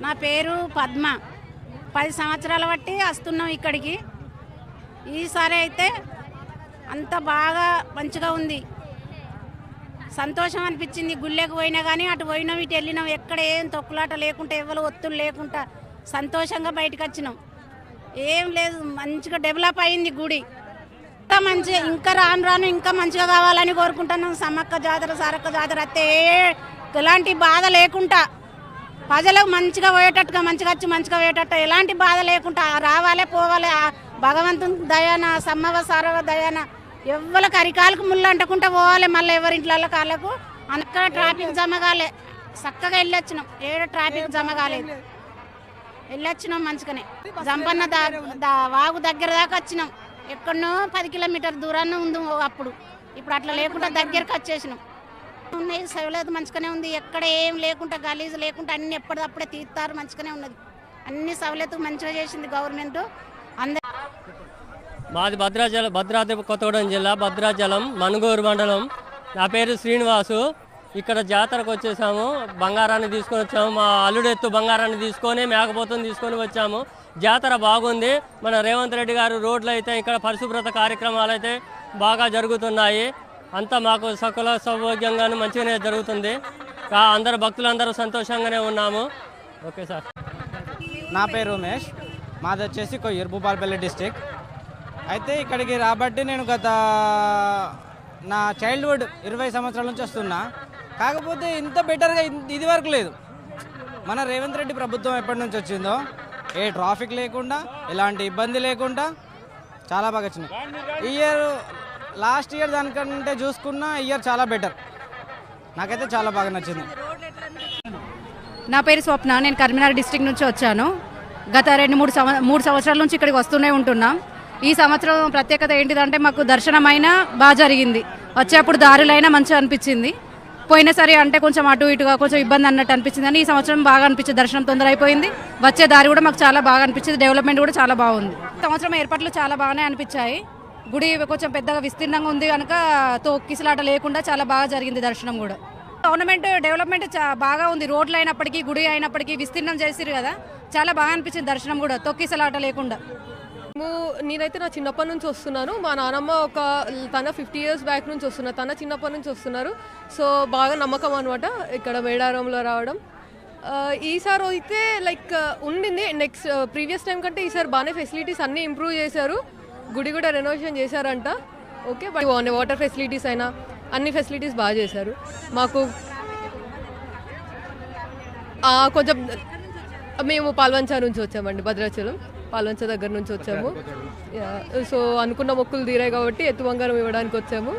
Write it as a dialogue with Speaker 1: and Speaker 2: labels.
Speaker 1: నా పేరు పద్మ. పది సంవత్సరాల బట్టి వస్తున్నాం ఇక్కడికి. ఈసారి అయితే అంత బాగా మంచిగా ఉంది. సంతోషం అనిపించింది. గుళ్ళకి పోయినా కానీ అటు పోయినాం ఇటు వెళ్ళినాం. ఎక్కడ ఏం తొక్కులాట లేకుండా ఎవరు ఒత్తులు లేకుండా సంతోషంగా బయటకు వచ్చినాం. ఏం లేదు మంచిగా డెవలప్ అయింది గుడి. ఇంకా మంచిగా ఇంకా రాను రాను ఇంకా మంచిగా కావాలని కోరుకుంటున్నాం. సమ్మక్క జాతర సారక్క జాతర అయితే ఏ- ఎలాంటి బాధ లేకుండా. ప్రజలకు మంచిగా పోయేటట్టుగా మంచిగా వచ్చి మంచిగా పోయేటట్టు ఎలాంటి బాధ లేకుండా రావాలే పోవాలే. భగవంతుని దయాన సమ్మవ సారవ దయాన ఎవ్వరికి అరికాలకు ముళ్ళు అంటకుండా పోవాలి మళ్ళీ ఎవరి ఇంట్లో కాళ్ళకు. అక్కడ ట్రాఫిక్ జమ కాలే. చక్కగా వెళ్ళొచ్చినాం. ఏడ ట్రాఫిక్ జమ కాలేదు. వెళ్ళొచ్చినాం మంచిగానే. జంపన్న దా దా- వాగు దగ్గర దాకా వచ్చినాం. ఎక్కడనో పది కిలోమీటర్ దూరాన్ని ఉంది అప్పుడు. ఇప్పుడు అట్లా లేకుండా దగ్గరకు వచ్చేసినాం. ఉన్నాయి. సవలేదు మంచిగానే ఉంది. ఎక్కడ ఏం లేకుండా గలీజు లేకుండా అన్ని ఎప్పటిదప్పుడే తీస్తారు మంచిగానే ఉన్నది. అన్ని సవలతు మంచిగా చేసింది గవర్నమెంట్. అందరు
Speaker 2: మాది భద్రాచలం భద్రాద్రి కొత్తగూడెం జిల్లా భద్రాచలం మనుగూరు మండలం. నా పేరు శ్రీనివాసు. ఇక్కడ జాతరకు వచ్చేసాము. బంగారాన్ని తీసుకొని వచ్చాము. మా అల్లుడెత్తు బంగారాన్ని తీసుకొని మేకపోతుని తీసుకొని వచ్చాము. జాతర బాగుంది. మన రేవంత్ రెడ్డి గారు రోడ్లు అయితే ఇక్కడ పరిశుభ్రత కార్యక్రమాలు అయితే బాగా జరుగుతున్నాయి. అంతా మాకు సకుల సౌభాగ్యంగాను మంచిగానే జరుగుతుంది. కా- అందరు భక్తులందరూ సంతోషంగానే ఉన్నాము. Okay sir.
Speaker 3: నా పేరు ఉమేష్ మాది వచ్చేసి కొయ్యూరు భూపాలపల్లి డిస్టిక్. అయితే ఇక్కడికి రాబట్టి నేను గత నా చైల్డ్హుడ్ ఇరవై సంవత్సరాల నుంచి వస్తున్నా. కాకపోతే ఇంత బెటర్గా ఇది వరకు లేదు. మన రేవంత్ రెడ్డి ప్రభుత్వం ఎప్పటి నుంచి వచ్చిందో ఏ ట్రాఫిక్ లేకుండా ఎలాంటి ఇబ్బంది లేకుండా చాలా బాగా వచ్చినాయి ఈ ఇయర్ లాస్ట్ ఇయర్ దానికంటే చూసుకున్నా ఇయర్ చాలా బెటర్. నాకైతే చాలా బాగా నచ్చింది.
Speaker 4: నా పేరు స్వప్న నేను కరీంనగర్ డిస్టిక్ నుంచి వచ్చాను. గత రెండు మూడు సంవ మూడు సంవత్సరాల నుంచి ఇక్కడికి వస్తూనే ఉంటున్నాం. ఈ సంవత్సరం ప్రత్యేకత ఏంటిదంటే మాకు దర్శనమైనా బాగా జరిగింది. వచ్చేప్పుడు దారులైనా మంచిగా అనిపించింది. పోయినసారి అంటే కొంచెం అటు ఇటుగా కొంచెం ఇబ్బంది అన్నట్టు అనిపించింది కానీ ఈ సంవత్సరం బాగా అనిపించింది. దర్శనం తొందర అయిపోయింది. వచ్చే దారి కూడా మాకు చాలా బాగా అనిపించింది. డెవలప్మెంట్ కూడా చాలా బాగుంది. సంవత్సరం ఏర్పాట్లు చాలా బాగానే అనిపించాయి. గుడి కొంచెం పెద్దగా విస్తీర్ణంగా ఉంది కనుక తొక్కిసలాట లేకుండా చాలా బాగా జరిగింది దర్శనం కూడా. గవర్నమెంట్ డెవలప్మెంట్ బాగా ఉంది. రోడ్లు అయినప్పటికీ గుడి అయినప్పటికీ విస్తీర్ణం చేసిరు కదా. చాలా బాగా అనిపించింది దర్శనం కూడా తొక్కిసలాట లేకుండా.
Speaker 5: నేనైతే నా చిన్నప్పటి నుంచి వస్తున్నాను. మా నానమ్మ ఒక తన ఫిఫ్టీ ఇయర్స్ బ్యాక్ నుంచి వస్తున్నారు. తన చిన్నప్పటి నుంచి వస్తున్నారు. సో బాగా నమ్మకం అనమాట ఇక్కడ మేడారంలో రావడం. ఈసారి అయితే లైక్ ఉండింది. నెక్స్ట్ ప్రీవియస్ టైం కంటే ఈసారి బాగానే ఫెసిలిటీస్ అన్నీ ఇంప్రూవ్ చేశారు. గుడి కూడా రెనోవేషన్ చేశారంట. ఓకే బట్ వాటర్ ఫెసిలిటీస్ అయినా అన్ని ఫెసిలిటీస్ బాగా చేశారు. మాకు కొంచెం మేము పాల్వంచ నుంచి వచ్చామండి భద్రాచలం. పాల్వంచ దగ్గర నుంచి వచ్చాము. సో అనుకున్న మొక్కులు తీరాయి కాబట్టి ఎత్తు బంగారం ఇవ్వడానికి వచ్చాము.